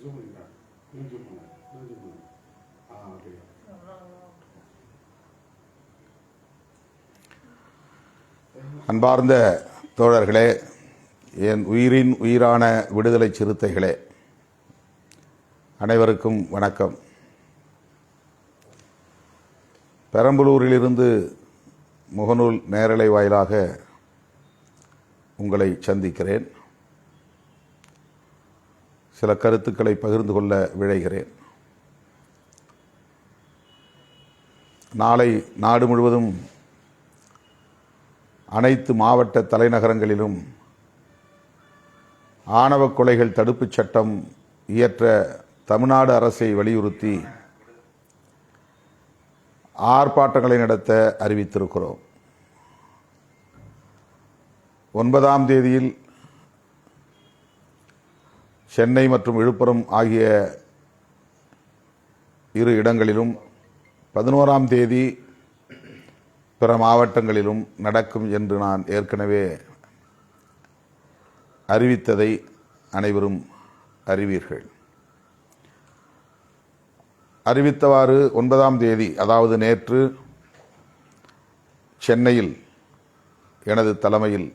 Zoom பண்ணிக்கிறா இன்னும் zoom பண்ண இன்னும் ஜூம் பண்ண ஆ அன்பார்ந்த தோழர்களே என் உயிரின் உயிரான விடுதலை சிறுத்தைகளே அனைவருக்கும் வணக்கம். பெரம்பலூரிலிருந்து முகநூல் நேரலை வாயிலாக உங்களை சந்திக்கிறேன். சில கருத்துக்களை பகிர்ந்து கொள்ள விழைகிறேன். நாளை நாடு முழுவதும் அனைத்து மாவட்ட தலைநகரங்களிலும் ஆணவ கொலைகள் தடுப்புச் சட்டம் இயற்ற தமிழ்நாடு அரசை வலியுறுத்தி ஆர்ப்பாட்டங்களை நடத்த அறிவித்திருக்கிறோம். ஒன்பதாம் தேதியில் சென்னை மற்றும் விழுப்புரம் ஆகிய இரு இடங்களிலும் பதினோராம் தேதி பிற மாவட்டங்களிலும் நடக்கும் என்று நான் ஏற்கனவே அறிவித்ததை அனைவரும் அறிவீர்கள். அறிவித்தவாறு ஒன்பதாம் தேதி அதாவது நேற்று சென்னையில் எனது தலைமையில்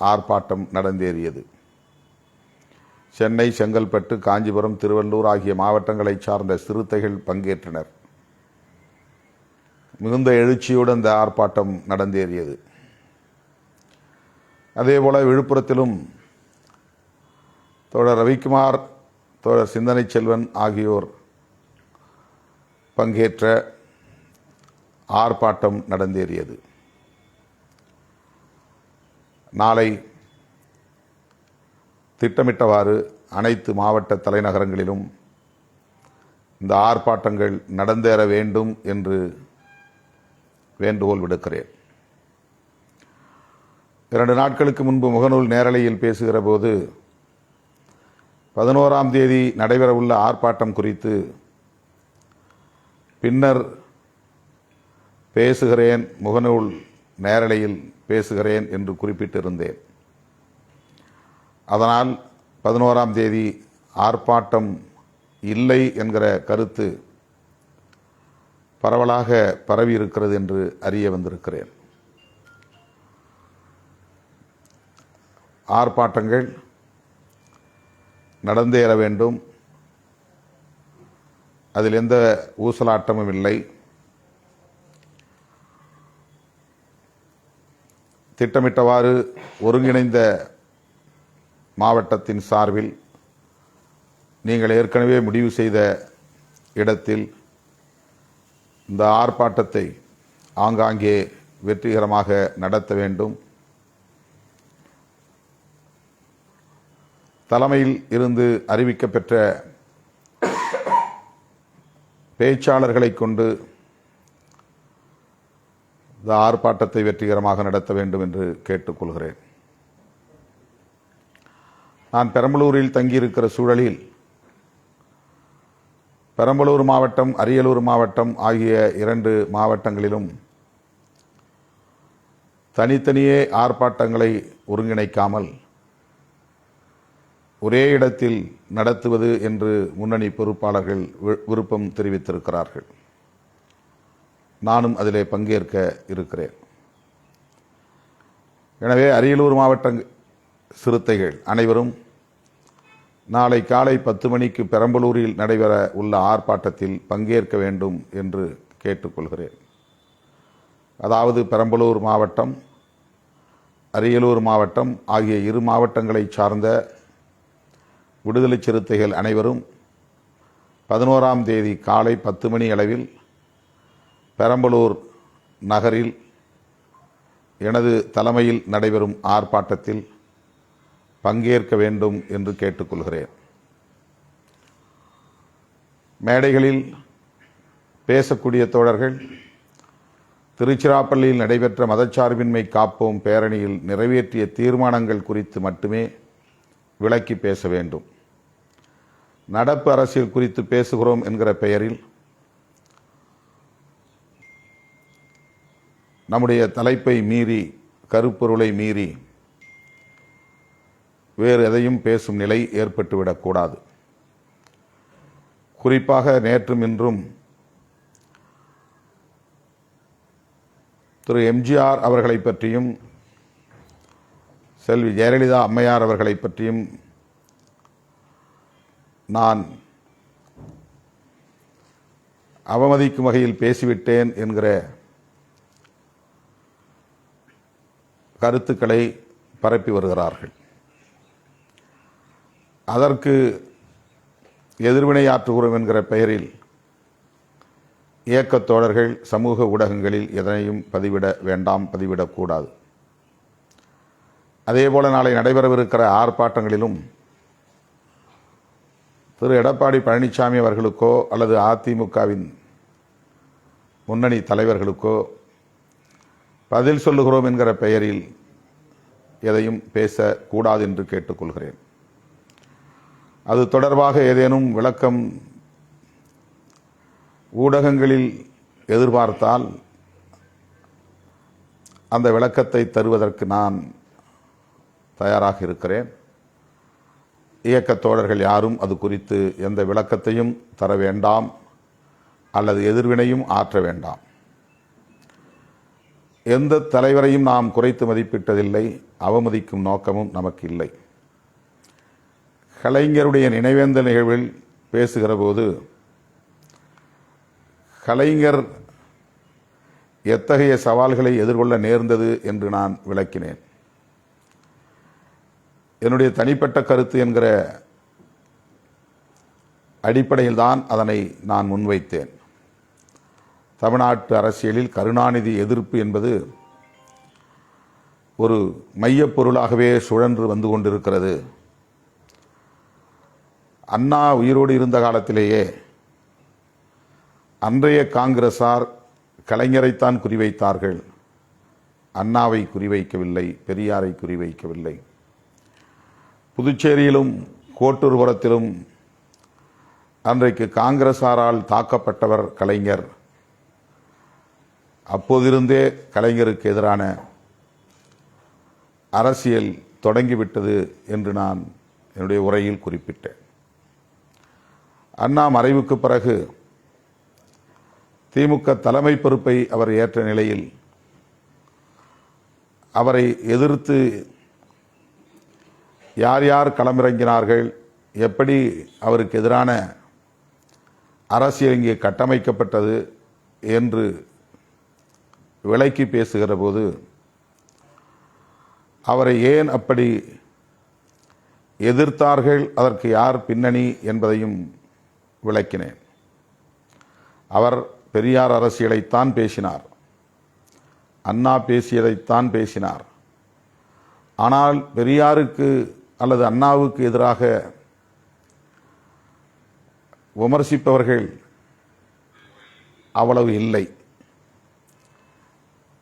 ஆர்ப்பாட்டம் நடந்தேறியது. சென்னை செங்கல்பட்டு காஞ்சிபுரம் திருவள்ளூர் ஆகிய மாவட்டங்களைச் சார்ந்த சிறுத்தைகள் பங்கேற்றனர். மிகுந்த எழுச்சியோடு அந்த ஆர்ப்பாட்டம் நடந்தேறியது. அதேபோல விழுப்புரத்திலும் தோழர் ரவிக்குமார் தோழர் சிந்தனை செல்வன் ஆகியோர் பங்கேற்ற ஆர்ப்பாட்டம் நடந்தேறியது. நாளை திட்டமிட்டவாறு அனைத்து மாவட்ட தலைநகரங்களிலும் இந்த ஆர்ப்பாட்டங்கள் நடந்தேற வேண்டும் என்று வேண்டுகோள் விடுக்கிறேன். இரண்டு நாட்களுக்கு முன்பு முகநூல் நேரலையில் பேசுகிற போது பதினோராம் தேதி நடைபெறவுள்ள ஆர்ப்பாட்டம் குறித்து பின்னர் பேசுகிறேன் முகநூல் நேரலையில் பேசுகிறேன் என்று குறிப்பிட்டிருந்தேன். அதனால் பதினோராம் தேதி ஆர்ப்பாட்டம் இல்லை என்கிற கருத்து பரவலாக பரவி இருக்கிறது என்று அறிய வந்திருக்கிறேன். ஆர்ப்பாட்டங்கள் நடந்தேற வேண்டும். அதில் எந்த ஊசலாட்டமும் இல்லை. திட்டமிட்டவாறு ஒருங்கிணைந்த மாவட்டத்தின் சார்பில் நீங்கள் ஏற்கனவே முடிவு செய்த இடத்தில் இந்த ஆர்ப்பாட்டத்தை ஆங்காங்கே வெற்றிகரமாக நடத்த வேண்டும். தலைமையில் இருந்து அறிவிக்கப்பெற்ற பேச்சாளர்களை கொண்டு இந்த ஆர்ப்பாட்டத்தை வெற்றிகரமாக நடத்த வேண்டும் என்று கேட்டுக்கொள்கிறேன். நான் பெரம்பலூரில் தங்கியிருக்கிற சூழலில் பெரம்பலூர் மாவட்டம் அரியலூர் மாவட்டம் ஆகிய இரண்டு மாவட்டங்களிலும் தனித்தனியே ஆர்ப்பாட்டங்களை ஒருங்கிணைக்காமல் ஒரே இடத்தில் நடத்துவது என்று முன்னணி பொறுப்பாளர்கள் விருப்பம் தெரிவித்திருக்கிறார்கள். நானும் அதிலே பங்கேற்க இருக்கிறேன். எனவே அரியலூர் மாவட்ட சிறுத்தைகள் அனைவரும் நாளை காலை பத்து மணிக்கு பெரம்பலூரில் நடைபெற உள்ள ஆர்ப்பாட்டத்தில் பங்கேற்க வேண்டும் என்று கேட்டுக்கொள்கிறேன். அதாவது பெரம்பலூர் மாவட்டம் அரியலூர் மாவட்டம் ஆகிய இரு மாவட்டங்களைச் சார்ந்த விடுதலை சிறுத்தைகள் அனைவரும் பதினோராம் தேதி காலை பத்து மணி அளவில் பெரம்பலூர் நகரில் எனது தலைமையில் நடைபெறும் ஆர்ப்பாட்டத்தில் பங்கேற்க வேண்டும் என்று கேட்டுக்கொள்கிறேன். மேடைகளில் பேசக்கூடிய தோழர்கள் திருச்சிராப்பள்ளியில் நடைபெற்ற மதச்சார்பின்மை காப்போம் பேரணியில் நிறைவேற்றிய தீர்மானங்கள் குறித்து மட்டுமே விளக்கி பேச வேண்டும். நடப்பு அரசியல் குறித்து பேசுகிறோம் என்கிற பெயரில் நம்முடைய தலைப்பை மீறி கருப்பொருளை மீறி வேறு எதையும் பேசும் நிலை ஏற்பட்டுவிடக்கூடாது குறிப்பாக நேற்றும் இன்றும் திரு எம்ஜிஆர் அவர்களை பற்றியும் செல்வி ஜெயலலிதா அம்மையார் அவர்களை பற்றியும் நான் அவமதிக்கும் வகையில் பேசிவிட்டேன் என்கிற கருத்துக்களை பரப்பி வருகிறார்கள். அதற்கு எதிர்வினையாற்றுகிறோம் என்கிற பெயரில் இயக்கத் தோழர்கள் சமூக ஊடகங்களில் எதனையும் பதிவிட வேண்டாம் பதிவிடக்கூடாது. அதேபோல் நாளை நடைபெறவிருக்கிற ஆர்ப்பாட்டங்களிலும் திரு எடப்பாடி பழனிசாமி அவர்களுக்கோ அல்லது அதிமுகவின் முன்னணி தலைவர்களுக்கோ பதில் சொல்லுகிறோம் என்கிற பெயரில் எதையும் பேசக்கூடாது என்று கேட்டுக்கொள்கிறேன். அது தொடர்பாக ஏதேனும் விளக்கம் ஊடகங்களில் எதிர்பார்த்தால் அந்த விளக்கத்தை தருவதற்கு நான் தயாராக இருக்கிறேன். இயக்கத் தோழர்கள் யாரும் அது குறித்து எந்த விளக்கத்தையும் தர வேண்டாம் அல்லது எதிர்வினையும் ஆற்ற வேண்டாம். எந்த தலைவரையும் நாம் குறைத்து மதிப்பிட்டதில்லை அவமதிக்கும் நோக்கமும் நமக்கு இல்லை. கலைஞருடைய நினைவேந்தல் நிகழ்வில் பேசுகிற போது கலைஞர் எத்தகைய சவால்களை எதிர்கொள்ள நேர்ந்தது என்று நான் விளக்கினேன். என்னுடைய தனிப்பட்ட கருத்து என்கிற அடிப்படையில் தான் அதனை நான் முன்வைத்தேன். தமிழ்நாட்டு அரசியலில் கருணாநிதி எதிர்ப்பு என்பது ஒரு மையப்பொருளாகவே சுழன்று வந்து கொண்டிருக்கிறது. அண்ணா உயிரோடு இருந்த காலத்திலேயே அன்றைய காங்கிரசார் கலைஞரைத்தான் குறிவைத்தார்கள். அண்ணாவை குறிவைக்கவில்லை பெரியாரை குறிவைக்கவில்லை. புதுச்சேரியிலும் கோட்டூர்புரத்திலும் அன்றைக்கு காங்கிரசாரால் தாக்கப்பட்டவர் கலைஞர். அப்போதிருந்தே கலைஞருக்கு எதிரான அரசியல் தொடங்கிவிட்டது என்று நான் என்னுடைய உரையில் குறிப்பிட்டேன். அண்ணா மறைவுக்கு பிறகு திமுக தலைமை பொறுப்பை அவர் ஏற்ற நிலையில் அவரை எதிர்த்து யார் யார் களமிறங்கினார்கள் எப்படி அவருக்கு எதிரான அரசியல் இங்கே கட்டமைக்கப்பட்டது என்று விலைக்கு பேசுகிற போது அவரை ஏன் அப்படி எதிர்த்தார்கள் அதற்கு யார் பின்னணி என்பதையும் விளக்கினேன். அவர் பெரியார் அரசியலைத்தான் பேசினார். அண்ணா பேசியதைத்தான் பேசினார். ஆனால் பெரியாருக்கு அல்லது அண்ணாவுக்கு எதிராக விமர்சிப்பவர்கள் அவ்வளவு இல்லை.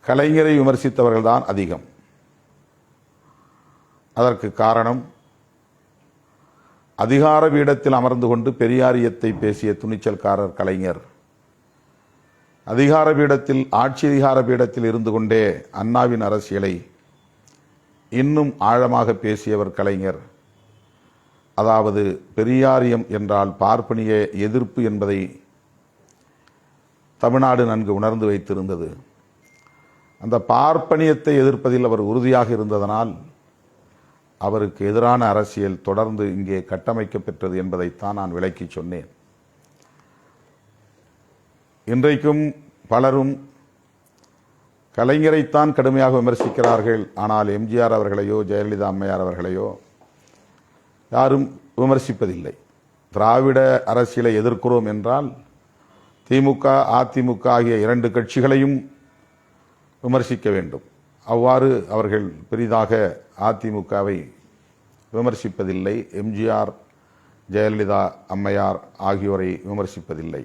கலைஞரை விமர்சித்தவர்கள் தான் அதிகம். அதற்கு காரணம் அதிகார பீடத்தில் அமர்ந்து கொண்டு பெரியாரியத்தை பேசிய துணிச்சல்காரர் கலைஞர் அதிகார பீடத்தில் ஆட்சி அதிகார பீடத்தில் இருந்து கொண்டே அண்ணாவின் அரசியலை இன்னும் ஆழமாக பேசியவர் கலைஞர். அதாவது பெரியாரியம் என்றால் பார்ப்பனிய எதிர்ப்பு என்பதை தமிழ்நாடு நன்கு உணர்ந்து வைத்திருந்தது. அந்த பார்ப்பனியத்தை எதிர்ப்பதில் அவர் உறுதியாக இருந்ததனால் அவருக்கு எதிரான அரசியல் தொடர்ந்து இங்கே கட்டமைக்கப்பெற்றது என்பதைத்தான் நான் விளக்கி சொன்னேன். இன்றைக்கும் பலரும் கலைஞரைத்தான் கடுமையாக விமர்சிக்கிறார்கள். ஆனால் எம்ஜிஆர் அவர்களையோ ஜெயலலிதா அம்மையார் அவர்களையோ யாரும் விமர்சிப்பதில்லை. திராவிட அரசியலை எதிர்க்கிறோம் என்றால் திமுக அதிமுக ஆகிய இரண்டு கட்சிகளையும் விமர்சிக்க வேண்டும். அவ்வாறு அவர்கள் பெரிதாக அதிமுகவை விமர்சிப்பதில்லை. எம்ஜிஆர் ஜெயலலிதா அம்மையார் ஆகியோரை விமர்சிப்பதில்லை.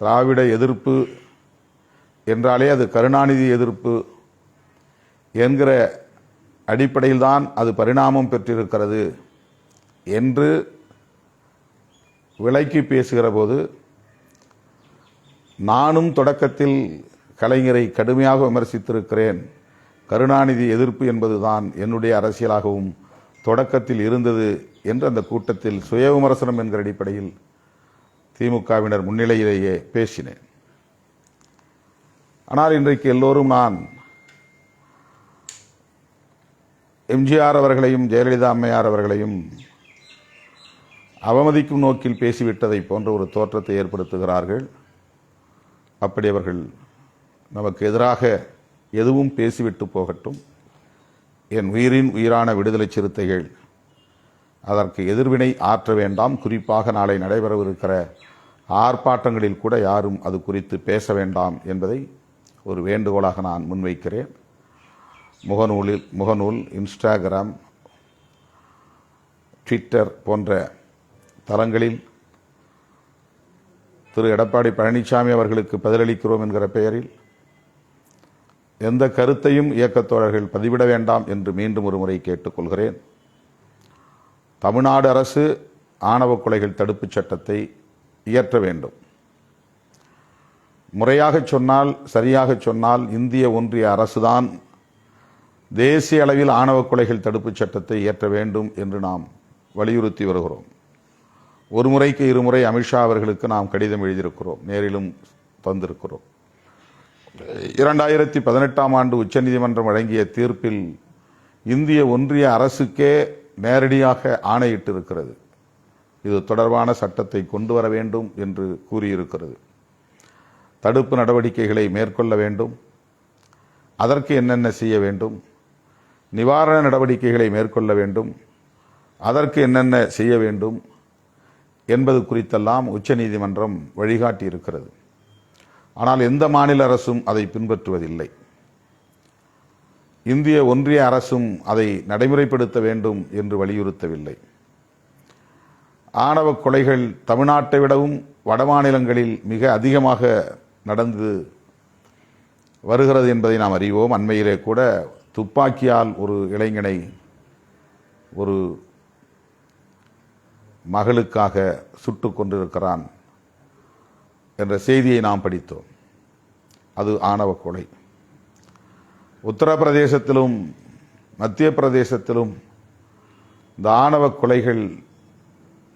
திராவிட எதிர்ப்பு என்றாலே அது கருணாநிதி எதிர்ப்பு என்கிற அடிப்படையில்தான் அது பரிணாமம் பெற்றிருக்கிறது என்று விலைக்கு பேசுகிற போது நானும் தொடக்கத்தில் கலைஞரை கடுமையாக விமர்சித்திருக்கிறேன். கருணாநிதி எதிர்ப்பு என்பதுதான் என்னுடைய அரசியலாகவும் தொடக்கத்தில் இருந்தது என்று அந்த கூட்டத்தில் சுய விமர்சனம் என்கிற அடிப்படையில் திமுகவினர் முன்னிலையிலேயே பேசினேன். ஆனால் இன்றைக்கு எல்லோரும் நான் எம்ஜிஆர் அவர்களையும் ஜெயலலிதா அம்மையார் அவர்களையும் அவமதிக்கும் நோக்கில் பேசிவிட்டதை போன்ற ஒரு தோற்றத்தை ஏற்படுத்துகிறார்கள். அப்படி அவர்கள் நமக்கு எதிராக எதுவும் பேசிவிட்டு போகட்டும். என் உயிரின் உயிரான விடுதலை சிறுத்தைகள் அதற்கு எதிர்வினை ஆற்ற வேண்டாம். குறிப்பாக நாளை நடைபெறவிருக்கிற ஆர்ப்பாட்டங்களில் கூட யாரும் அது குறித்து பேச வேண்டாம் என்பதை ஒரு வேண்டுகோளாக நான் முன்வைக்கிறேன். முகநூலில் முகநூல் இன்ஸ்டாகிராம் ட்விட்டர் போன்ற தளங்களில் திரு. எடப்பாடி பழனிசாமி அவர்களுக்கு பதிலளிக்கிறோம் என்கிற பெயரில் எந்த கருத்தையும் இயக்கத்தோழர்கள் பதிவிட வேண்டாம் என்று மீண்டும் ஒரு முறை கேட்டுக்கொள்கிறேன். தமிழ்நாடு அரசு ஆணவ கொலைகள் தடுப்புச் சட்டத்தை இயற்ற வேண்டும். முறையாக சொன்னால் சரியாக சொன்னால் இந்திய ஒன்றிய அரசுதான் தேசிய அளவில் ஆணவ கொலைகள் தடுப்புச் சட்டத்தை இயற்ற வேண்டும் என்று நாம் வலியுறுத்தி வருகிறோம். ஒரு முறைக்கு இருமுறை அமித்ஷா அவர்களுக்கு நாம் கடிதம் எழுதியிருக்கிறோம் நேரிலும் தந்திருக்கிறோம். இரண்டாயிரத்தி பதினெட்டாம் ஆண்டு உச்சநீதிமன்றம் வழங்கிய தீர்ப்பில் இந்திய ஒன்றிய அரசுக்கே நேரடியாக ஆணையிட்டிருக்கிறது. இது தொடர்பான சட்டத்தை கொண்டு வர வேண்டும் என்று கூறியிருக்கிறது. தடுப்பு நடவடிக்கைகளை மேற்கொள்ள வேண்டும். அதற்கு என்னென்ன செய்ய வேண்டும்? நிவாரண நடவடிக்கைகளை மேற்கொள்ள வேண்டும். அதற்கு என்னென்ன செய்ய வேண்டும் என்பது குறித்தெல்லாம் உச்சநீதிமன்றம் வழிகாட்டியிருக்கிறது. ஆனால் எந்த மாநில அரசும் அதை பின்பற்றுவதில்லை. இந்திய ஒன்றிய அரசும் அதை நடைமுறைப்படுத்த வேண்டும் என்று வலியுறுத்தவில்லை. ஆணவ கொலைகள் தமிழ்நாட்டை விடவும் வடமாநிலங்களில் மிக அதிகமாக நடந்து வருகிறது என்பதை நாம் அறிவோம். அண்மையிலே கூட துப்பாக்கியால் ஒரு இளைஞனை ஒரு மகளுக்காக சுட்டு கொண்டிருக்கிறான் என்ற செய்தியை நாம் படித்தோம். அது ஆணவ கொலை. உத்தரப்பிரதேசத்திலும் மத்திய பிரதேசத்திலும் இந்த ஆணவ கொலைகள்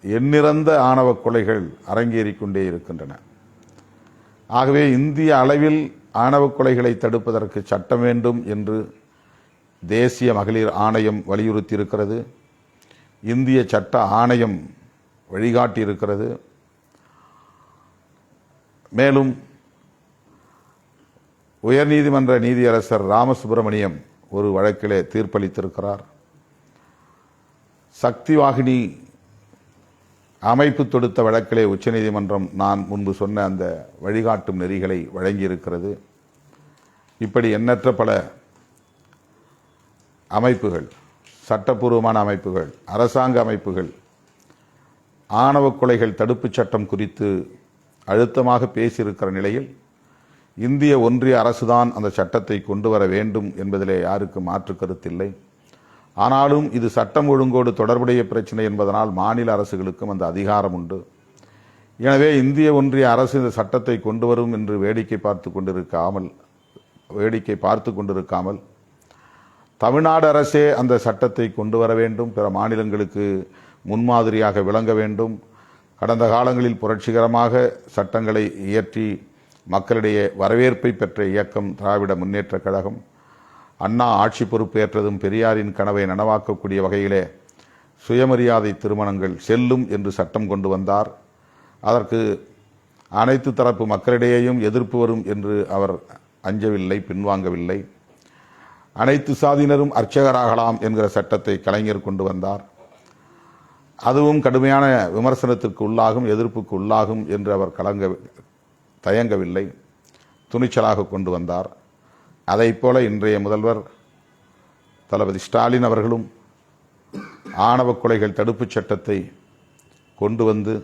எண்ணிறந்த ஆணவ கொலைகள் அரங்கேறிக்கொண்டே இருக்கின்றன. ஆகவே இந்திய அளவில் ஆணவ கொலைகளை தடுப்பதற்கு சட்டம் வேண்டும் என்று தேசிய மகளிர் ஆணையம் வலியுறுத்தியிருக்கிறது. இந்திய சட்ட ஆணையம் வழிகாட்டியிருக்கிறது. மேலும் உயர்நீதிமன்ற நீதியரசர் ராமசுப்பிரமணியம் ஒரு வழக்கிலே தீர்ப்பளித்திருக்கிறார். சக்தி வாகினி அமைப்பு தொடுத்த வழக்கிலே உச்சநீதிமன்றம் நான் முன்பு சொன்ன அந்த வழிகாட்டும் நெறிகளை வழங்கியிருக்கிறது. இப்படி எண்ணற்ற பல அமைப்புகள் சட்டப்பூர்வமான அமைப்புகள் அரசாங்க அமைப்புகள் ஆணவ கொலைகள் தடுப்புச் சட்டம் குறித்து அழுத்தமாக பேசியிருக்கிற நிலையில் இந்திய ஒன்றிய அரசுதான் அந்த சட்டத்தை கொண்டு வர வேண்டும் என்பதிலே யாருக்கும் மாற்று கருத்தில்லை. ஆனாலும் இது சட்டம் ஒழுங்கோடு தொடர்புடைய பிரச்சனை என்பதனால் மாநில அரசுகளுக்கும் அந்த அதிகாரம் உண்டு. எனவே இந்திய ஒன்றிய அரசு இந்த சட்டத்தை கொண்டு வரும் என்று வேடிக்கை பார்த்து கொண்டிருக்காமல் வேடிக்கை பார்த்து கொண்டிருக்காமல் தமிழ்நாடு அரசே அந்த சட்டத்தை கொண்டு வர வேண்டும். பிற மாநிலங்களுக்கு முன்மாதிரியாக விளங்க வேண்டும். கடந்த காலங்களில் புரட்சிகரமாக சட்டங்களை இயற்றி மக்களிடையே வரவேற்பை பெற்ற இயக்கம் திராவிட முன்னேற்றக் கழகம் அண்ணா ஆட்சி பொறுப்பேற்றதும் பெரியாரின் கனவை நனவாக்கக்கூடிய வகையிலே சுயமரியாதை திருமணங்கள் செல்லும் என்று சட்டம் கொண்டு வந்தார். அதற்கு அனைத்து தரப்பு மக்களிடையேயும் எதிர்ப்பு வரும் என்று அவர் அஞ்சவில்லை பின்வாங்கவில்லை. அனைத்து சாதியினரும் அர்ச்சகராகலாம் என்கிற சட்டத்தை கலைஞர் கொண்டு வந்தார். அதுவும் கடுமையான விமர்சனத்திற்கு உள்ளாகும் எதிர்ப்புக்கு உள்ளாகும் என்று அவர் கலங்க தயங்கவில்லை. துணிச்சலாக கொண்டு வந்தார். அதைப் போல இன்றைய முதல்வர் தளபதி ஸ்டாலின் அவர்களும் ஆணவ கொலைகள் தடுப்புச் சட்டத்தை கொண்டு வந்து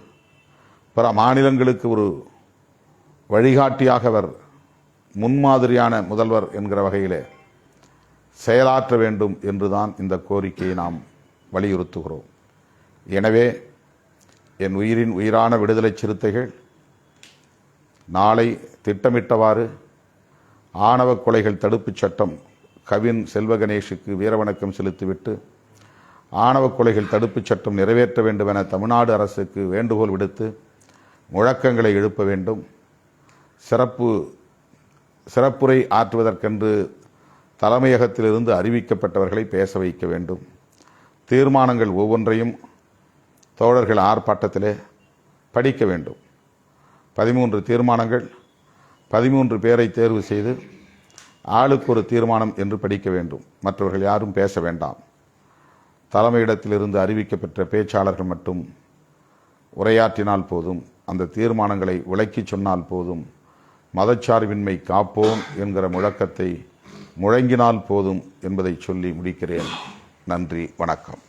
பிற மாநிலங்களுக்கு ஒரு வழிகாட்டியாக அவர் முன்மாதிரியான முதல்வர் என்கிற வகையிலே செயலாற்ற வேண்டும் என்றுதான் இந்த கோரிக்கையை நாம் வலியுறுத்துகிறோம். எனவே என் உயிரின் உயிரான விடுதலை சிறுத்தைகள் நாளை திட்டமிட்டவாறு ஆணவ கொலைகள் தடுப்புச் சட்டம் கவின் செல்வகணேஷுக்கு வீரவணக்கம் செலுத்திவிட்டு ஆணவ கொலைகள் தடுப்புச் சட்டம் நிறைவேற்ற வேண்டும் என தமிழ்நாடு அரசுக்கு வேண்டுகோள் விடுத்து முழக்கங்களை எழுப்ப வேண்டும். சிறப்பு சிறப்புரை ஆற்றுவதற்கென்று தலைமையகத்திலிருந்து அறிவிக்கப்பட்டவர்களை பேச வைக்க வேண்டும். தீர்மானங்கள் ஒவ்வொன்றையும் தோழர்கள் ஆர்ப்பாட்டத்திலே படிக்க வேண்டும். பதிமூன்று தீர்மானங்கள் பதிமூன்று பேரை தேர்வு செய்து ஆளுக்கு ஒரு தீர்மானம் என்று படிக்க வேண்டும். மற்றவர்கள் யாரும் பேச வேண்டாம். தலைமையிடத்திலிருந்து அறிவிக்கப்பெற்ற பேச்சாளர்கள் மட்டும் உரையாற்றினால் போதும். அந்த தீர்மானங்களை விளக்கி சொன்னால் போதும். மதச்சார்பின்மை காப்போம் என்கிற முழக்கத்தை முழங்கினால் போதும் என்பதை சொல்லி முடிக்கிறேன். நன்றி வணக்கம்.